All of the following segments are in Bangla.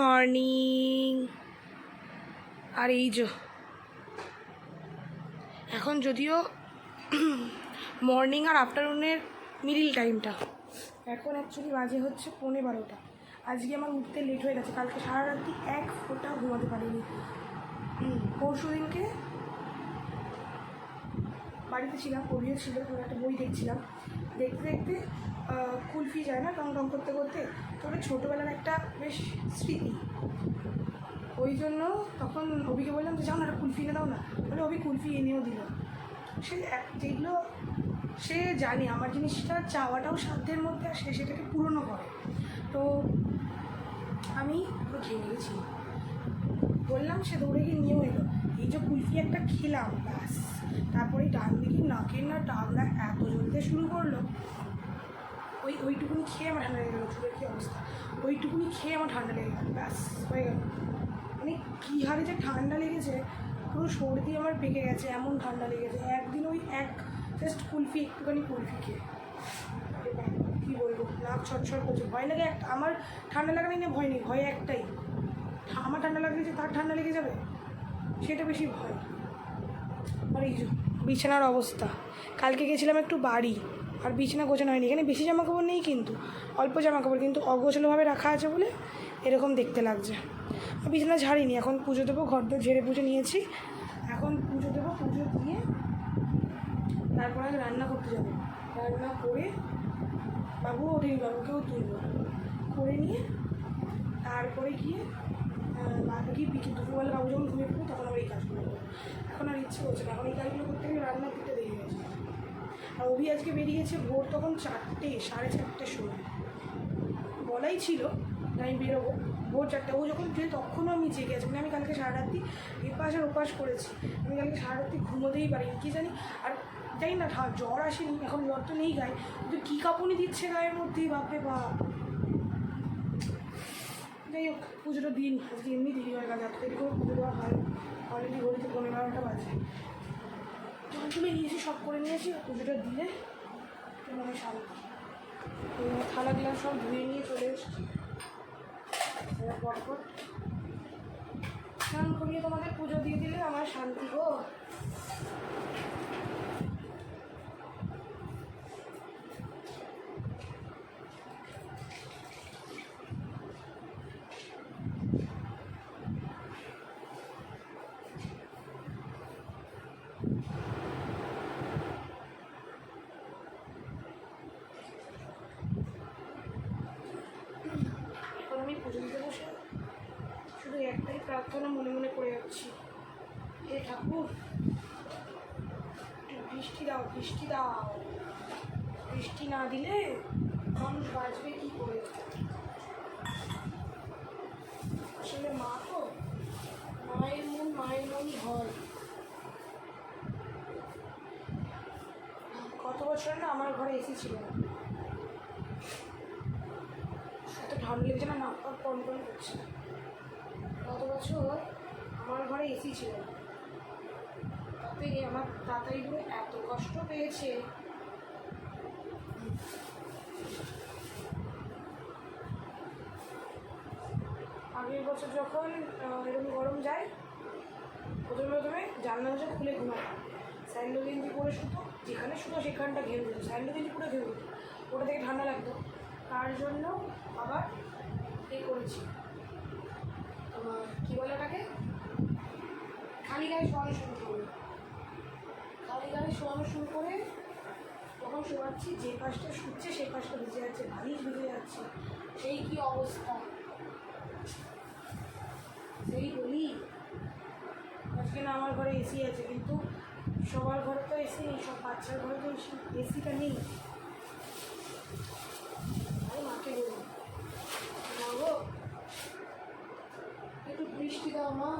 মর্নিং আর এই যে, এখন যদিও মর্নিং আর আফটারনুনের মিডিল টাইমটা এখন অ্যাকচুয়ালি বাজে হচ্ছে পৌনে বারোটা। আজকে আমার উঠতে লেট হয়ে গেছে, কালকে সারা রাত্রি এক ফোঁটা ঘুমাতে পারিনি। পরশু দিনকে বাড়িতে ছিলাম পড়িয়ে ছিল একটা বই দেখছিলাম। দেখতে দেখতে কুলফি যায় না টং টং করতে করতে? ছোটোবেলার একটা বেশ স্মৃতি। ওই জন্য তখন অভিকে বললাম যে যাও না, একটা কুলফি এনে দাও না। বলে, অভি কুলফি এনেও দিল। সে যেগুলো সে জানে, আমার জিনিসটা চাওয়াটাও সাধ্যের মধ্যে আর সে সেটাকে পূরণও করে। তো আমি ঘেমে গেছি বললাম, সে দৌড়ে গিয়ে নিয়েও এলো। এই যে কুলফি একটা খেলাম, ব্যাস। তারপরে ডান দিকে নাকের না ডাবলা এত জ্বলতে শুরু করল। ওই, ওইটুকুনি খেয়ে আমার ঠান্ডা লেগে গেলো, চুলের কী অবস্থা? ওইটুকুনি খেয়ে আমার ঠান্ডা লেগে গেল, ব্যাস, হয়ে গেল। মানে কী হারে যে ঠান্ডা লেগেছে, পুরো সর্দি আমার পেকে গেছে, এমন ঠান্ডা লেগেছে। একদিন ওই এক জাস্ট কুলফি, একটুখানি কুলফি খেয়ে। কী বলব, নাক ছটছট করছে। ভয় লাগে একটা, আমার ঠান্ডা লাগা নিয়ে ভয় নেই, ভয় একটাই। আমার ঠান্ডা লাগলে যে তার ঠান্ডা লেগে যাবে, সেটা বেশি ভয়। আর এই বিছানার অবস্থা। কালকে গেছিলাম একটু বাড়ি। আর বিছানা গোছানো হয়নি। এখানে বেশি জামা কাপড় নেই কিন্তু, অল্প জামা কাপড় কিন্তু অগোছালোভাবে রাখা আছে বলে এরকম দেখতে লাগছে। আর বিছানা ঝাড়িনি, এখন পুজো দেবো ঘর দোর ঝেড়ে পুজো নিয়েছি। এখন পুজো দেবো, পুজো দিয়ে তারপর আগে রান্না করতে যাব। রান্না করে বাবু ওঠেনি, বাবুকেও তুলবো। করে নিয়ে তারপরে গিয়ে বাকি বিকেল, দুপুরবেলা বাবু যখন ঘুমিয়ে পড়ব তখন আবার এই কাজগুলো করব। এখন আর ইচ্ছে করছে না, এখন এই কাজগুলো করতে গেলে রান্না আর অভি আজকে বেরিয়েছে ভোর তখন চারটে, সাড়ে চারটের সময় বলাই ছিল আমি বেরোবো ভোর চারটে। ও যখন ফিরে তখনও আমি জেগে আছি। মানে আমি কালকে সারা রাত্রি এপাশ আর ওপাশ করেছি। আমি কালকে সারা রাত্রি ঘুমোতেই পারিনি। কী জানি? আর জানি না জ্বর আসেনি। এখন জ্বর তো নেই গায়ে। কিন্তু কী কাঁপুনি দিচ্ছে গায়ের মধ্যেই বাপরে বাপ। যাই হোক পুজোটা দিন। আজকে এমনি হয়ে গেছে এত দেরি করে পুজো দেওয়া হয় অলরেডি ঘড়িতে পনেরো বারোটা বাজে। তুলে নিয়েছি সব করে নিয়েছি পুজোটা দিলে মনে শান্তি তো থালা দিলাম সব ধুয়ে নিয়ে চলে এসেছি। পরপর স্নান করিয়ে তোমাদের পুজো দিয়ে দিলে আমার শান্তি গো এখন আমি পুজো দিতে বসে শুধু একটাই প্রার্থনা মনে মনে করে যাচ্ছি। হে ঠাকুর বৃষ্টি দাও বৃষ্টি দাও। বৃষ্টি না দিলে মানুষ বাঁচবে কী করে? আসলে মা তো মায়ের মন মায়ের মন হয়। কত বছর না আমার ঘরে এসি ছিল না। এত ঠান্ডা লেগেছে না, নাক কম করছে গত বছর আমার ঘরে এসি ছিল তাতে আমার তাড়াতাড়ি এত কষ্ট পেয়েছে। আগের বছর যখন এরকম গরম যায়, প্রথমে প্রথমে জানলা দরজা খুলে ঘুমাতাম। স্যান্ডো গেঞ্জি পরে শুতো, যেখানে শুতো সেখানটা ঘেমে যেত স্যান্ডো গেঞ্জি পুরো ঘেমে যেত ওটা থেকে ঠান্ডা লাগতো। তার জন্য আবার এ করেছি। তোমার কী বলে ওটাকে খালি গায়ে শোয়ানো শুরু করবে খালি গায়ে শোয়ানো শুরু করে যখন শোয়াচ্ছি, যে পাশটা শুচ্ছে সেই পাশটা ভিজে যাচ্ছে, বালিশ ভিজে যাচ্ছে। সেই কি অবস্থা? সেই বলি, আজকে না আমার ঘরে এসি আছে, কিন্তু সবার ঘরে তো এসি নেই, সব বাচ্চার ঘরে তো এসি এসিটা নেই আরে মাকে বলব মা গো বৃষ্টি দাও মা।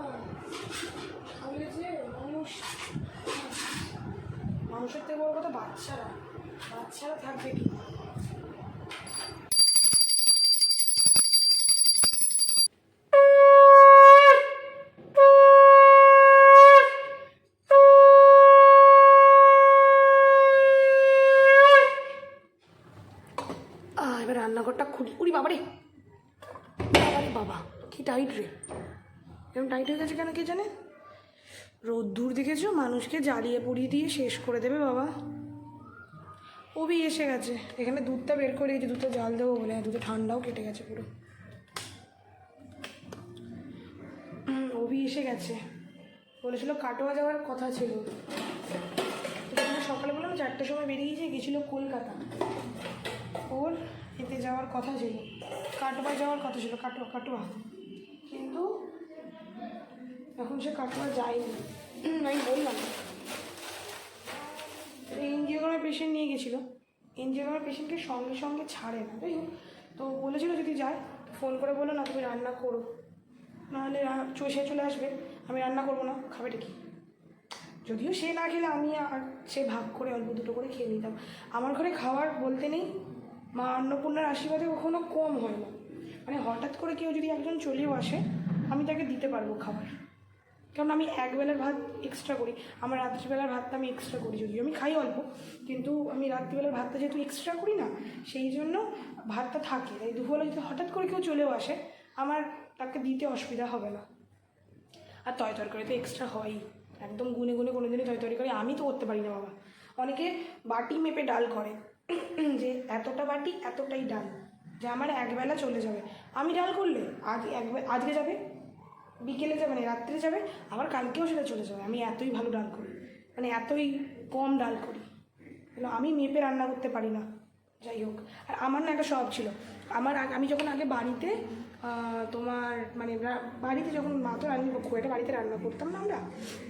আমি যে মানুষ। মানুষের থেকে বড় কথা বাচ্চারা। বাচ্চারা থাকবে কি? এরকম টাইট হয়ে গেছে কেন কে জানে? রোদ্দুর দেখেছ? মানুষকে জ্বালিয়ে পুড়িয়ে দিয়ে শেষ করে দেবে বাবা। ওবি এসে গেছে। এখানে দুধটা বের করে যে দুধটা জাল দেবো বলে। হ্যাঁ, দুধটা ঠান্ডাও কেটে গেছে পুরো। অভি এসে গেছে। বলেছিল কাটোয়া যাওয়ার কথা ছিল। সকালে বললাম চারটের সময় বেরিয়ে গিয়েছে গেছিল কলকাতা। ওর এতে যাওয়ার কথা ছিল। কাটোয়া যাওয়ার কথা ছিল কাটোয়া কাটোয়া। কিন্তু এখন সে কাটোয়া যায়নি। আমি বললাম এনজিওগ্রামের পেশেন্ট নিয়ে গেছিল। এনজিওগ্রামের পেশেন্টকে সঙ্গে সঙ্গে ছাড়ে না। তাই তো বলেছিল যদি যায় ফোন করে বলো না, তুমি রান্না করো। নাহলে সে চলে আসবে। আমি রান্না করব না খাবেটা কি যদিও সে না খেলে, আমি আর সে ভাগ করে অল্প দুটো করে খেয়ে নিতাম। আমার ঘরে খাওয়ার বলতে নেই। মা অন্নপূর্ণার আশীর্বাদে কখনো কম হয় না। মানে হঠাৎ করে কেউ যদি একজন চলেও আসে, আমি তাকে দিতে পারব খাবার। কারণ আমি একবেলার ভাত এক্সট্রা করি। আমার রাত্রিবেলার ভাতটা আমি এক্সট্রা করি যদিও। আমি খাই অল্প, কিন্তু আমি রাত্রিবেলার ভাতটা যেহেতু এক্সট্রা করি না, সেই জন্য ভাতটা থাকে। তাই দুপুরবেলা যদি হঠাৎ করে কেউ চলেও আসে, আমার তাকে দিতে অসুবিধা হবে না। আর তয় তরকারি তো এক্সট্রা হয়ই। একদম গুনে গুনে কোনো দিনই তয় তরকারি আমি তো করতে পারি না, বাবা। অনেকে বাটি মেপে ডাল করে, যে এতটা বাটি, এতটাই ডাল, যে আমার একবেলা চলে যাবে। আমি ডাল করলে? আজ একবে আজকে যাবে? বিকেলে যাবে না, রাত্রে যাবে, আবার কালকেও সেটা চলে যাবে। আমি এতই ভালো ডাল করি মানে এতই কম ডাল করি। আমি মেপে রান্না করতে পারি না। যাই হোক, আর আমার না একটা শখ ছিল। আমার আমি যখন আগে বাড়িতে তোমার মানে বাড়িতে যখন মা তো রান্না খুব একটা বাড়িতে রান্না করতাম না আমরা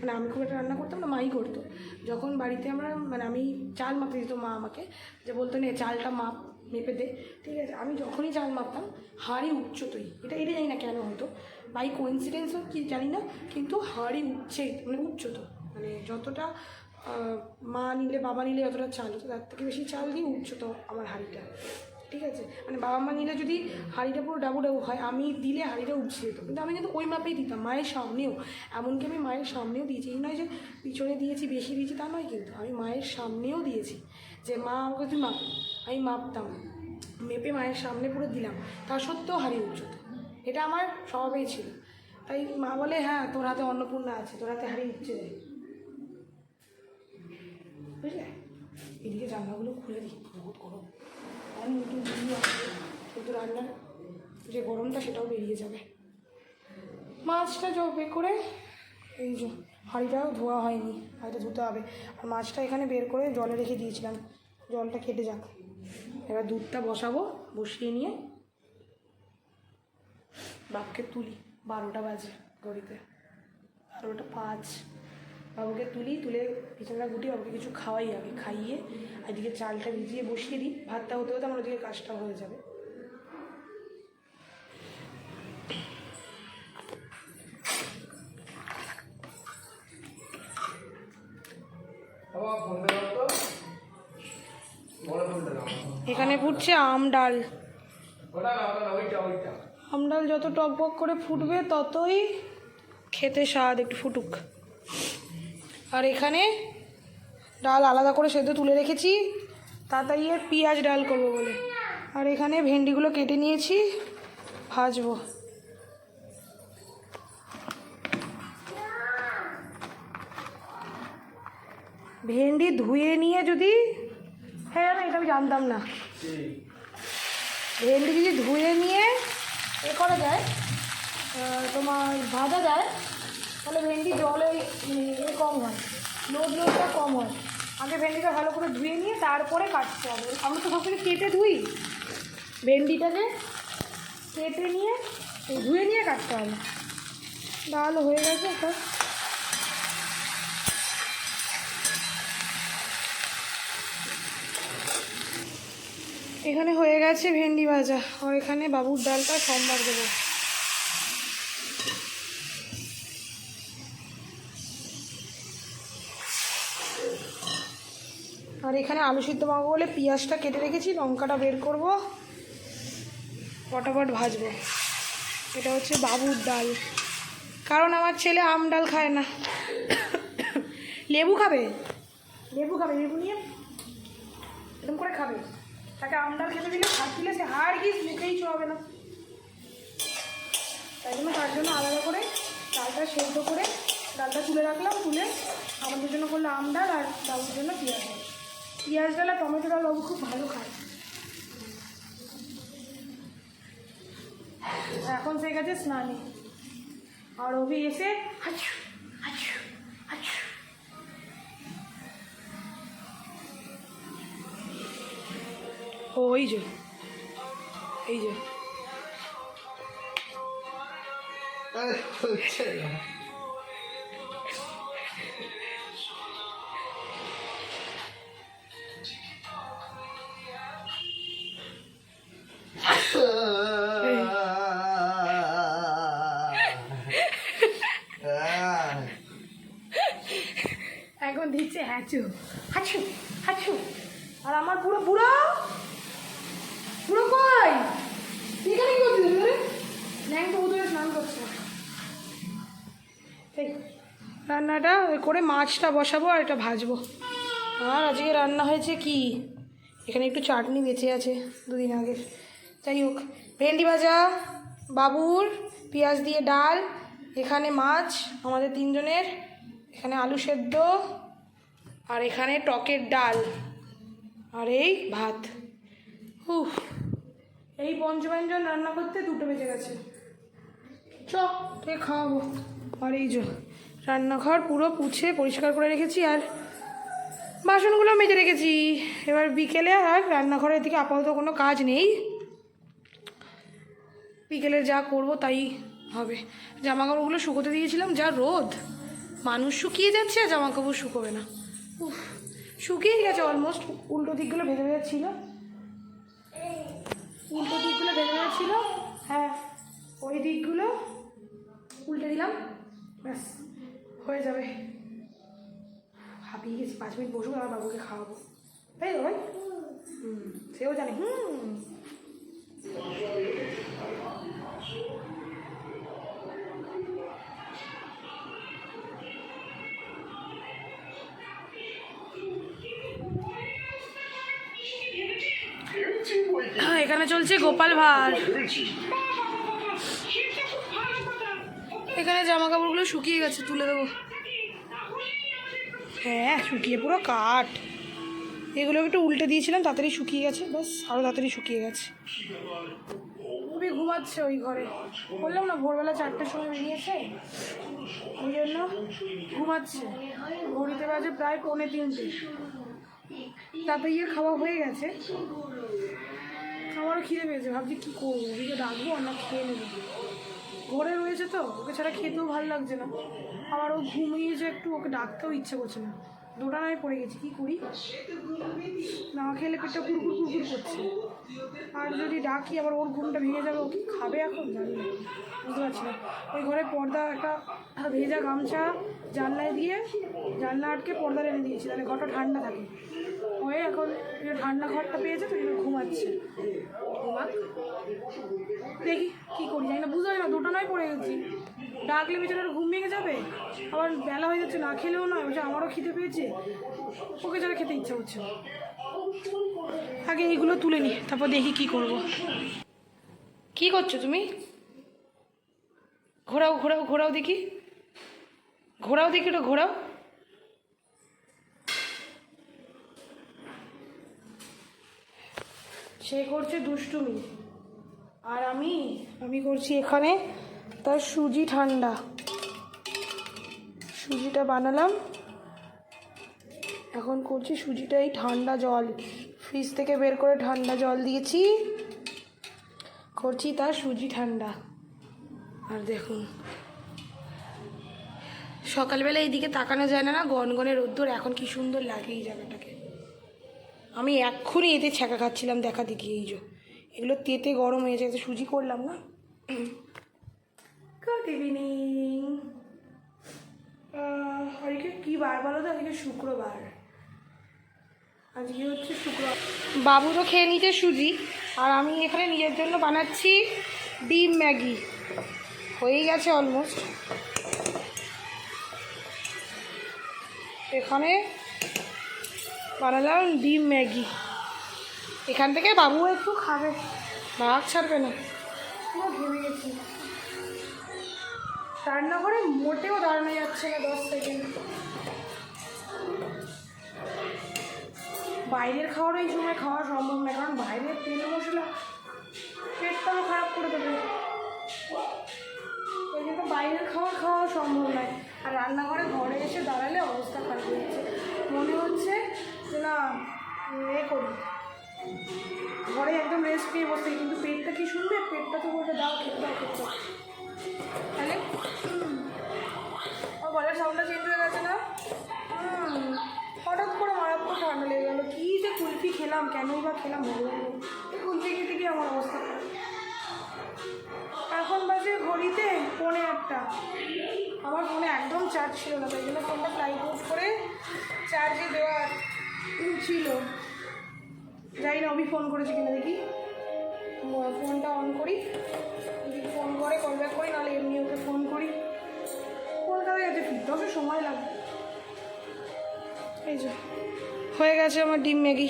মানে আমি খুব একটা রান্না করতাম না, মাই করতো। যখন বাড়িতে আমরা মানে আমি চাল মাপতে দিত মা আমাকে, যে বলতো, নে, চালটা মাপ, মেপে দে। ঠিক আছে, আমি যখনই চাল মাপতাম, হাড়ি উচ্চতই। এটা এটা জানি না কেন হতো বাই কোইন্সিডেন্স কি জানি না, কিন্তু হাড়ি উঠছে মানে উচ্চত মানে যতটা মা নিলে, বাবা নিলে যতটা চাল তার থেকে বেশি চাল দিয়ে উচ্চত আমার হাঁড়িটা। ঠিক আছে? মানে বাবা মা নিলে যদি হাঁড়িটা পুরো ডাবু ডাবু হয়, আমি দিলে হাঁড়িটা উঠছে যেত কিন্তু আমি কিন্তু ওই মাপেই দিতাম, মায়ের সামনেও। এমনকি আমি মায়ের সামনেও দিয়েছি। এই নয় যে পিছনে দিয়েছি, বেশি দিয়েছি, তা নয় কিন্তু। আমি মায়ের সামনেও দিয়েছি যে, মা, আমাকে তুই মাপ। আমি মাপতাম। মেপে মায়ের সামনে পুরো দিলাম। তা সত্ত্বেও হারিয়ে উঠত এটা আমার স্বভাবেই ছিল। তাই মা বলে হ্যাঁ তোর হাতে অন্নপূর্ণা আছে, তোর হাতে হারিয়ে উঠছে বুঝলে? এদিকে জানলাগুলো খুলে দিই, বহুত গরম। দিয়ে আসবে, কিন্তু রান্নার যে গরমটা, সেটাও বেরিয়ে যাবে। মাছটা জবে করে, এই যে হাঁড়িটাও ধোয়া হয়নি, হাঁড়িটা ধুতে হবে। আর মাছটা এখানে বের করে জলে রেখে দিয়েছিলাম। জলটা কেটে যাক। এবার দুধটা বসাবো, বসিয়ে নিয়ে বাপকে তুলি বারোটা বাজে ঘড়িতে। বারোটা পাঁচ। বাবুকে তুলি তুলে বিছানা গুটি বাবুকে কিছু খাওয়াই আগে। খাইয়ে এদিকে চালটা ভিজিয়ে বসিয়ে দিই। ভাতটা হতে হতে আমার ওদিকে কাজটা হয়ে যাবে। এখানে ফুটছে আম ডাল। ওটা ওইটা ওইটা। আম ডাল যত টকবক করে ফুটবে ততই খেতে স্বাদ একটু ফুটুক। আর এখানে ডাল আলাদা করে সেদ্ধ তুলে রেখেছি তাড়াতাড়ি আর পেঁয়াজ ডাল করব বলে। আর এখানে ভেন্ডিগুলো কেটে নিয়েছি ভাজবো। ভেন্ডি ধুয়ে নিয়ে যদি হ্যাঁ এটা আমি জানতাম না। ভেন্ডি যদি ধুয়ে নিয়ে এ করা যায়। তোমার ভাজা যায়। তাহলে ভেন্ডি জলে এ কম হয়। লোড লোডটা কম হয়। আগে ভেন্ডিটা ভালো করে ধুয়ে নিয়ে তারপরে কাটতে হবে। আমরা তো সবসময় কেটে ধুই। ভেন্ডিটাকে কেটে নিয়ে ধুয়ে নিয়ে কাটতে হবে। ডাল হয়ে গেছে একটা এখানে হয়ে গেছে ভেন্ডি ভাজা। আর এখানে বাবুর ডালটা সোমবার দেবো। আর এখানে আলু সিদ্ধ মাখবো বলে পেঁয়াজটা কেটে রেখেছি, লঙ্কাটা বের করব ফটাফট ভাজবো। এটা হচ্ছে বাবুর ডাল। কারণ আমার ছেলে আম ডাল খায় না। লেবু খাবে? লেবু খাবে, লেবু নিয়ে? এরকম করে খাবে। তাকে আমডাল খেতে দিলে ভাত দিলে সে হার গিয়ে মুখেই চোয়াবে না। তাই জন্য তার জন্য আলাদা করে ডালটা সেদ্ধ করে ডালটা তুলে রাখলাম, তুলে আমাদের জন্য করল আম ডাল আর বাবুর জন্য পেঁয়াজ ডাল। পেঁয়াজ ডাল আর টমেটো ডাল বাবু খুব ভালো খায়। এখন সে গেছে স্নানে। আর অভি এসে হাচু হাচু ও এই যে। এই যে। এখন দিচ্ছে হ্যাচু। হাচু হাচু আর আমার পুরো বুড়ো? স্নান করছে। রান্নাটা করে মাছটা বসাবো আর এটা ভাজবো। আর আজকে রান্না হয়েছে কি? এখানে একটু চাটনি বেঁচে আছে দুদিন আগে। যাই হোক, ভেন্ডি ভাজা, বাবুর, পেঁয়াজ দিয়ে ডাল, এখানে মাছ, আমাদের তিনজনের, এখানে আলু সেদ্ধ, আর এখানে টকের ডাল। আর এই ভাত। উফ। এই পঞ্চব্যঞ্জন রান্না করতে দুটো বেজে গেছে। চ কে খাওয়াবো। আর এই যে, রান্নাঘর পুরো পুছে পরিষ্কার করে রেখেছি আর বাসনগুলো মেজে রেখেছি। এবার বিকেলে আর রান্নাঘরের দিকে আপাতত কোনো কাজ নেই। বিকেলে যা করব তাই হবে। জামা কাপড়গুলো শুকোতে দিয়েছিলাম, যা রোদ। মানুষ শুকিয়ে যাচ্ছে আর জামা কাপড় শুকোবে না। উফ শুকিয়ে গেছে অলমোস্ট উল্টো দিকগুলো ভেজে ভেজে উল্টো দিকগুলো বেঁধে ছিল। হ্যাঁ ওই দিকগুলো উল্টে দিলাম। ব্যাস, হয়ে যাবে। হাঁপিয়ে গেছি, পাঁচ মিনিট বসবো, আমার বাবুকে খাওয়াবো। তাই তো ভাই? হুম, সেও জানে। হুম। এখানে চলছে গোপাল ভাঁড়। এখানে জামা কাপড়গুলো শুকিয়ে গেছে, তুলে দেবো। হ্যাঁ শুকিয়ে পুরো কাঠ। এগুলো একটু উল্টে দিয়েছিলাম, তাড়াতাড়ি শুকিয়ে গেছে, ব্যাস আরও তাড়াতাড়ি শুকিয়ে গেছে। খুবই ঘুমাচ্ছে ওই ঘরে। বললাম না, ভোরবেলা চারটের সময় বেরিয়েছে ওই জন্য ঘুমাচ্ছে। ঘড়িতে বাজে প্রায় পৌনে তিনটে। তাতে গিয়ে খাওয়া হয়ে গেছে। আমারও খিদে পেয়েছে। ভাবছি কী করব? ওদিকে ডাকবো আর না খেয়ে নেব। ঘরে রয়েছে তো, ওকে ছাড়া খেতেও ভালো লাগছে না। আবার ও ঘুমিয়েছে একটু, ওকে ডাকতেও ইচ্ছে করছে না। দোটানায় পড়ে গেছি, কী করি? না খেলে পেটটা কুরকুর কুরকুর করছে। আর যদি ডাকি, আবার ওর ঘুমটা ভেঙে যাবে, ও কি খাবে এখন? জানি না, বুঝতে পারছি না। ওই ঘরে পর্দা, একটা ভেজা গামছা, জানলায় দিয়ে জানলা আটকে পর্দা রেখে দিয়েছি, তাহলে ঘরটা ঠান্ডা থাকে। হয়ে এখন ঠান্ডা ঘরটা পেয়েছে তো ঘুমাচ্ছে। দেখি কি করি জানি না পারি না, দুটো নয় পড়ে গেছি। ডাকলে বেচারার ঘুম ভেঙে যাবে? আবার বেলা হয়ে যাচ্ছে, না খেলেও নয়, বলছে আমারও খিদে পেয়েছে। ওকে যারা খেতে ইচ্ছা হচ্ছে আগে এইগুলো তুলে নি, তারপর দেখি কি করব। কি করছ তুমি? ঘোরাও ঘোরাও ঘোরাও দেখি। ঘোরাও দেখি, ওটা ঘোরাও। সে করছে দুষ্টুমি। আর আমি আমি করছি এখানে তার সুজি ঠান্ডা। সুজিটা বানালাম। এখন করছি সুজিটাই ঠান্ডা জল। ফ্রিজ থেকে বের করে ঠান্ডা জল দিয়েছি। করছি তার সুজি ঠান্ডা। আর দেখুন, সকালবেলা এইদিকে তাকানো যায় না না, গনগনে রোদ্দুর, এখন কি সুন্দর লাগে এই জায়গাটাকে। আমি এক্ষুনি এতে ছ্যাঁকা খাচ্ছিলাম দেখা দেখি এই যে। এগুলো তেতে গরম হয়ে যায় সুজি করলাম না। গুড ইভিনিং আজকে কী বার বলো তো? আজকে শুক্রবার। আজকে হচ্ছে শুক্রবার। বাবু তো খেয়ে নিতে সুজি আর আমি এখানে নিজের জন্য বানাচ্ছি ডিম ম্যাগি। হয়েই গেছে অলমোস্ট এখানে বানালাম ডিম ম্যাগি। এখান থেকে বাবু একটু খাবে। ভাগ ছাড়বে না। ঘেমে গেছি। রান্নাঘরে মোটেও দাঁড়ানো যাচ্ছে না দশ সেকেন্ড বাইরের খাওয়ার এই সময় খাওয়া সম্ভব না, কারণ বাইরের তেল মশলা পেটটাও খারাপ করে দেবে। ওই জন্য বাইরের খাবার খাওয়া সম্ভব নয়। আর রান্নাঘরে ঘরে এসে দাঁড়ালে অবস্থা খারাপ যাচ্ছে। মনে হচ্ছে যে না, এ করি। ঘরে একদম রেস্ট নিয়ে বসে, কিন্তু পেটটা কি শুনবে পেটটা তো বলবে দাও খেতে দাও, খেতে তাহলে ও গলার সাউন্ডটা চেঞ্জ হয়ে গেছে না? হঠাৎ করে মারাত্মক ঠান্ডা লেগে গেলো। কী যে কুলফি খেলাম, কেনই বা খেলাম, ভগবান। এই কুলফি খেতে গিয়ে আমার অবস্থা এখন বাজে ঘড়িতে পৌনে একটা আমার ফোনে একদম চার্জ ছিল না, তাই জন্য ফোনটা ফ্লাইট করে চার্জে দেওয়া ছিল। যাই না আমি ফোন করেছি কিনা দেখি। ফোনটা অন করি। যদি ফোন করে কল ব্যাক করি, নাহলে এমনি ওকে ফোন করি। কলকাতায় গেছে ফিরতে হবে সময় লাগবে এই যে, হয়ে গেছে আমার ডিম ম্যাগি।